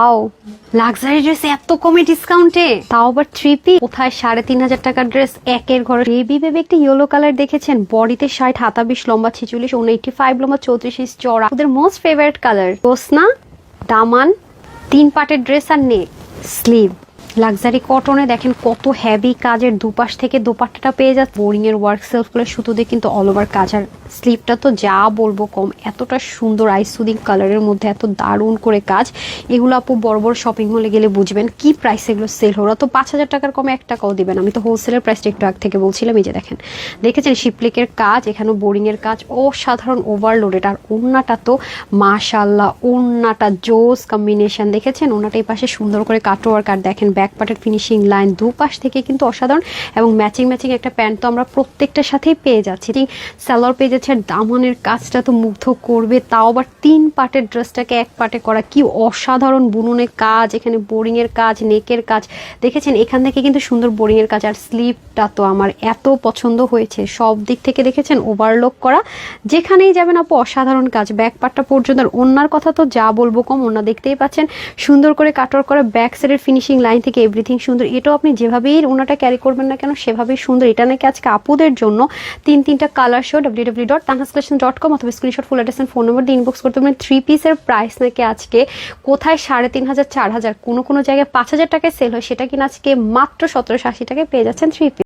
আও luxury dress এত কমে ডিসকাউন্টে তাও আবার থ্রি পি কোথায় সাড়ে তিন হাজার টাকার ড্রেস একের ঘরে। বেবি বেবি একটা ইয়েলো কালার দেখেছেন? বডিতে ষাট হাতা লম্বা, ছিচল্লিশ ও এইটি ফাইভ লম্বা চৌত্রিশ ইঞ্চ চড়া ওদের মোস্ট ফেভারিট কালার গোসনা দামান, তিন পাটের ড্রেস আর নেক স্লিভ লাক্সারি কটনে দেখেন কত হেভি কাজের দুপাশ থেকে দোপাট্টাটা পেয়ে যাচ্ছে। বোরিং এর ওয়ার্ক সেলফ করে সুতো দিয়ে কিন্তু অল ওভার কাজ। আর স্লিপটা তো যা বলব কম, এতটা সুন্দর আইসুদিং কালারের মধ্যে এত দারুণ করে কাজ। এগুলো আপু বড় বড় শপিং মলে গেলে বুঝবেন কি প্রাইস এগুলো সেল ওরা তো পাঁচ হাজার টাকার কমে এক টাকাও দিবেন আমি তো হোলসেলের প্রাইসটা একটু আগ থেকে বলছিলাম, এই যে দেখেন। দেখেছেন শিপলিকের কাজ, এখানেও বোরিং এর কাজ, অসাধারণ ওভারলোডেড আর ওন্নাটা তো মাশাল্লাহ ওন্নাটা জোস কম্বিনেশন দেখেছেন? ওনাটা এই পাশে সুন্দর করে কাটওয়ার্ক আর দেখেন ব্যাক পার্টের ফিনিশিং লাইন দুপাশ থেকে কিন্তু অসাধারণ এবং ম্যাচিং ম্যাচিং একটা প্যান্ট তো আমরা প্রত্যেকটার সাথেই পেয়ে যাচ্ছি। স্যালোয়ার পেয়ে যাচ্ছে আর দামনের কাজটা তো মুগ্ধ করবে, তাও আবার তিন পার্টের ড্রেসটাকে এক পার্টে করা কি অসাধারণ বুননের কাজ, এখানে বোরিং এর কাজ নেকের কাজ। দেখেছেন, এখান থেকে কিন্তু সুন্দর বোরিংয়ের কাজ। আর স্লিপটা তো আমার এত পছন্দ হয়েছে। সব দিক থেকে দেখেছেন ওভারলোক করা। যেখানেই যাবেন আপু, অসাধারণ কাজ। ব্যাক পার্টটা পর্যন্ত আর ওনার কথা তো যা বলব কম, ওনা দেখতেই পাচ্ছেন। সুন্দর করে কাটর করা ব্যাক সাইডের ফিনিশিং লাইন থেকে এভরিথিং সুন্দর, এটাও আপনি যেভাবেই ওনাটা ক্যারি করবেন না কেন, সেভাবেই সুন্দর। এটা নাকি আজকে আপুদের জন্য তিন তিনটা colour show W W dot তানহাসলেশন dot com অথবা screenshot full address phone number দিয়ে ইনবক্স করতে পারেন। থ্রি পিসের প্রাইস নাকি আজকে কোথায় সাড়ে তিন হাজার, চার হাজার, কোনো কোনো জায়গায় পাঁচ হাজার টাকায় সেল হয়, সেটা কিনা আজকে মাত্র সতেরোশো আশি টাকায় পেয়ে যাচ্ছেন থ্রি পিস